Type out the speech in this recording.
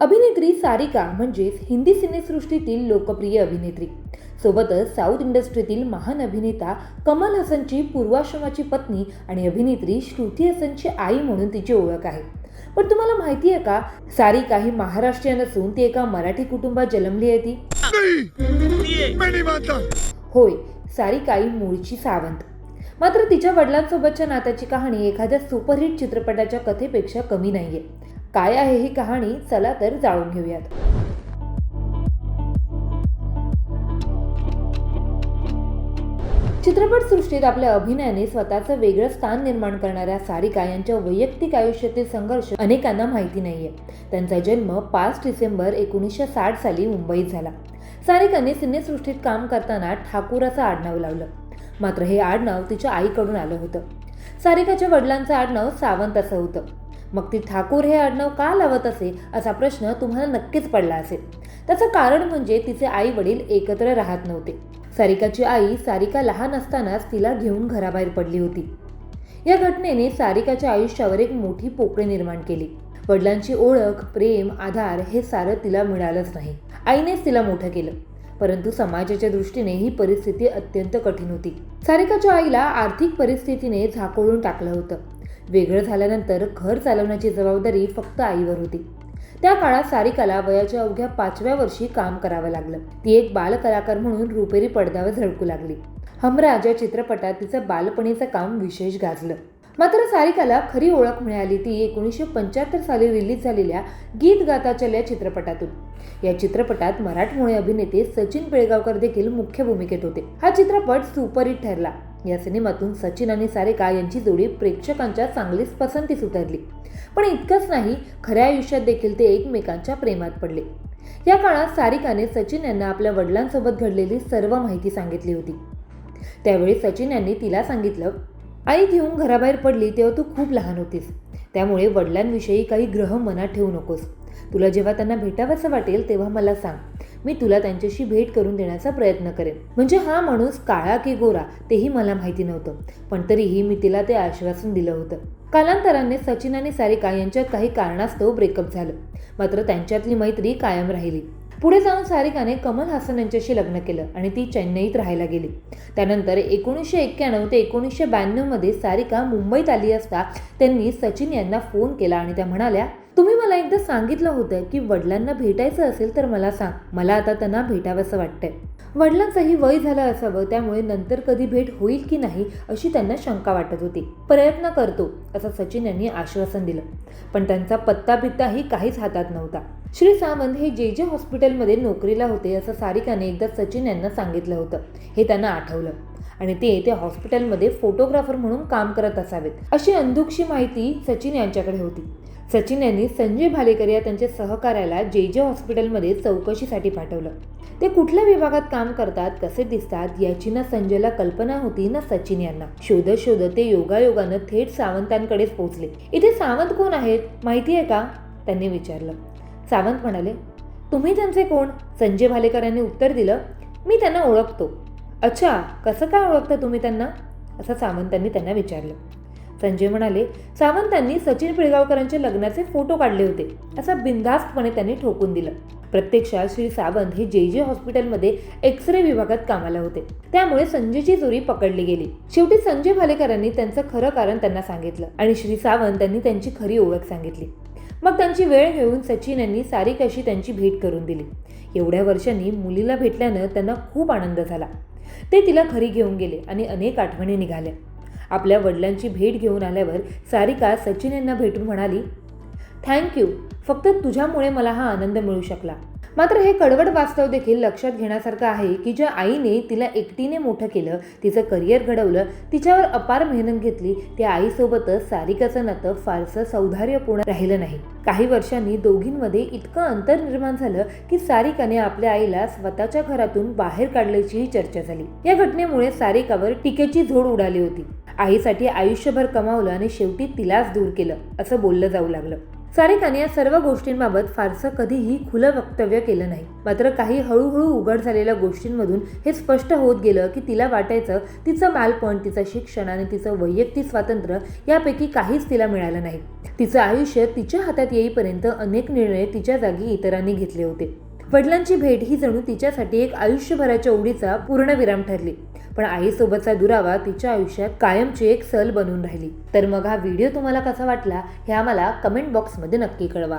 अभिनेत्री सारिका म्हणजेच हिंदी सिनेसृष्टीतील लोकप्रिय अभिनेत्री. सोबतच साऊथ इंडस्ट्रीतील महान अभिनेता कमल हसनची पूर्वाश्रमाची पत्नी आणि अभिनेत्री श्रुती हसनची आई म्हणून तिची ओळख आहे. पण तुम्हाला माहिती आहे का सारिका ही महाराष्ट्रीयन असून ती एका मराठी कुटुंबात जन्मली आहे ती. होय सारिका ही मूळची सावंत. मात्र तिच्या वडिलांसोबतच्या नात्याची कहाणी एखाद्या सुपरहिट चित्रपटाच्या कथेपेक्षा कमी नाहीये. काय आहे ही कहाणी चला तर जाणून घेऊयात. चित्रपटसृष्टीत आपल्या अभिनयाने स्वतःचं वेगळं स्थान निर्माण करणाऱ्या सारिका यांच्या वैयक्तिक आयुष्यातील संघर्ष अनेकांना माहिती नाहीये. त्यांचा जन्म पाच डिसेंबर एकोणीसशे साठ साली मुंबईत झाला. सारिकाने सिनेसृष्टीत काम करताना ठाकूर असं आडनाव लावलं. मात्र हे आडनाव तिच्या आईकडून आलं होतं. सारिकाच्या वडिलांचं आडनाव सावंत असं होतं. मग ती ठाकूर हे आडनाव का लावत असे असा प्रश्न तुम्हाला नक्कीच पडला असेल. त्याचं कारण म्हणजे तिचे आई वडील एकत्र राहत नव्हते. सारिकाची आई सारिका लहान असतानाच तिला घेऊन घराबाहेर पडली होती. या घटनेने सारिकाच्या आयुष्यावर एक मोठी पोकळी निर्माण केली. वडिलांची ओळख प्रेम आधार हे सारं तिला मिळालंच नाही. आईनेच तिला मोठं केलं. परंतु समाजाच्या दृष्टीने ही परिस्थिती अत्यंत कठीण होती. सारिकाच्या आईला आर्थिक परिस्थितीने झाकोळून टाकलं होतं. वेगळं झाल्यानंतर घर चालवण्याची जबाबदारी फक्त आईवर होती. त्या काळात सारिकाला वयाच्या अवघ्या पाचव्या वर्षी काम करावं लागलं. ती एक बालकलाकार म्हणून रुपेरी पडद्यावर झळकू लागली. हमराज या चित्रपटात तिचं बालपणीचं काम विशेष गाजलं. मात्र सारिकाला खरी ओळख मिळाली ती एकोणीसशे पंच्याहत्तर साली रिलीज झालेल्या गीत गाता चल या चित्रपटातून. या चित्रपटात मराठमोळे अभिनेते सचिन पिळगावकर देखील मुख्य भूमिकेत होते. हा चित्रपट सुपरहिट ठरला. या सिनेमातून सचिन आणि सारिका यांची जोडी प्रेक्षकांच्या चांगलीच पसंतीस उतरली पण इतकंच नाही खऱ्या आयुष्यात देखील ते एकमेकांच्या प्रेमात पडले. या काळात सारिकाने सचिन यांना आपल्या वडिलांसोबत घडलेली सर्व माहिती सांगितली होती. त्यावेळी सचिन यांनी तिला सांगितलं आई घेऊन घराबाहेर पडली तेव्हा तू खूप लहान होतीस. त्यामुळे वडिलांविषयी काही ग्रह मनात ठेवू नकोस. तुला जेव्हा त्यांना भेटावंसं वाटेल तेव्हा मला सांग. मी तुला त्यांच्याशी भेट करून देण्याचा प्रयत्न करेन. म्हणजे हा माणूस काळा की गोरा तेही मला माहिती नव्हतं. पण तरीही मी तिला ते आश्वासन दिलं होतं. कालांतराने सचिन आणि सारिका यांच्यात काही कारणास्तव ब्रेकअप झालं. मात्र त्यांच्यातली मैत्री कायम राहिली. पुढे जाऊन सारिकाने कमल हासन यांच्याशी लग्न केलं आणि ती चेन्नईत राहायला गेली. त्यानंतर एकोणीसशे एक्क्याण्णव ते एकोणीसशे ब्याण्णवमध्ये सारिका मुंबईत आली असता त्यांनी सचिन यांना फोन केला आणि त्या म्हणाल्या तुम्ही मला एकदा सांगितलं होतं की वडिलांना भेटायचं असेल तर मला सांग. मला आता त्यांना भेटावंसं वाटतंय. वडिलांचंही वय झालं असावं त्यामुळे नंतर कधी भेट होईल की नाही अशी त्यांना शंका वाटत होती. प्रयत्न करतो असं सचिन यांनी आश्वासन दिलं. पण त्यांचा पत्ता बित्ताही काहीच हातात नव्हता. श्री सावंत हे जे जे हॉस्पिटलमध्ये नोकरीला होते असं सारिकाने एकदा सचिन यांना सांगितलं होतं. हे त्यांना आठवलं. आणि ते त्या हॉस्पिटलमध्ये फोटोग्राफर म्हणून काम करत असावेत. अशी अंधुकशी माहिती सचिन यांच्याकडे होती. सचिन यांनी संजय भालेकर या त्यांच्या सहकार्याला जे जे हॉस्पिटलमध्ये चौकशीसाठी पाठवलं. ते कुठल्या विभागात काम करतात कसे दिसतात याची ना संजयला कल्पना होती ना सचिन यांना. शोधत शोधत ते योगायोगानं थेट सावंतांकडेच पोहोचले. इथे सावंत कोण आहेत? माहिती आहे का? त्यांनी विचारलं. सावंत म्हणाले तुम्ही त्यांचे कोण? संजय भालेकर यांनी उत्तर दिलं मी त्यांना ओळखतो. अच्छा कसं काय ओळखता तुम्ही त्यांना? असं सावंतांनी त्यांना विचारलं. संजय म्हणाले सावंतांनी सचिन पिळगावकरांच्या लग्नाचे फोटो काढले होते. असं बिनधास्तपणे त्यांनी ठोकून दिलं. प्रत्यक्षात श्री सावंत हे जे जे हॉस्पिटलमध्ये एक्स रे विभागात कामाला होते. त्यामुळे संजयची चोरी पकडली गेली. शेवटी संजय भालेकरांनी त्यांचं खरं कारण त्यांना सांगितलं आणि श्री सावंत त्यांनी त्यांची खरी ओळख सांगितली. मग त्यांची वेळ घेऊन सचिन यांनी सारिकाशी त्यांची भेट करून दिली. एवढ्या वर्षांनी मुलीला भेटल्यानं त्यांना खूप आनंद झाला. ते तिला खरी घेऊन गेले आणि अनेक आठवणी निघाल्या. आपल्या वडिलांची भेट घेऊन आल्यावर सारिका सचिन यांना भेटून म्हणाली थँक्यू फक्त तुझ्यामुळे मला हा आनंद मिळू शकला. मात्र हे कडवड वास्तव देखील लक्षात घेण्यासारखं आहे की ज्या आईने तिला एकटीने मोठं केलं तिचं करिअर घडवलं तिच्यावर अपार मेहनत घेतली त्या आईसोबतच सारिकाचं नातं फारसं सौधार्यपूर्ण राहिलं नाही. काही वर्षांनी दोघींमध्ये इतकं अंतर निर्माण झालं की सारिकाने आपल्या आईला स्वतःच्या घरातून बाहेर काढल्याचीही चर्चा झाली. या घटनेमुळे सारिकावर टीकेची झोड उडाली होती. आईसाठी आयुष्यभर कमावलं आणि शेवटी तिलाच दूर केलं असं बोललं जाऊ लागलं. सारिकाने या सर्व गोष्टींबाबत फारसं कधीही खुलं वक्तव्य केलं नाही. मात्र काही हळूहळू उघड झालेल्या गोष्टींमधून हे स्पष्ट होत गेलं की तिला वाटायचं तिचं बालपण तिचं शिक्षण आणि तिचं वैयक्तिक स्वातंत्र्य यापैकी काहीच तिला मिळालं नाही. तिचं आयुष्य तिच्या हातात येईपर्यंत अनेक निर्णय तिच्या जागी इतरांनी घेतले होते. वडिलांची भेट ही जणू तिच्यासाठी एक आयुष्यभराच्या ओढीचा पूर्णविराम ठरली. पण आईसोबतचा दुरावा तिच्या आयुष्यात कायमची एक सल बनून राहिली. तर मग हा व्हिडिओ तुम्हाला कसा वाटला हे आम्हाला कमेंट बॉक्समध्ये नक्की कळवा.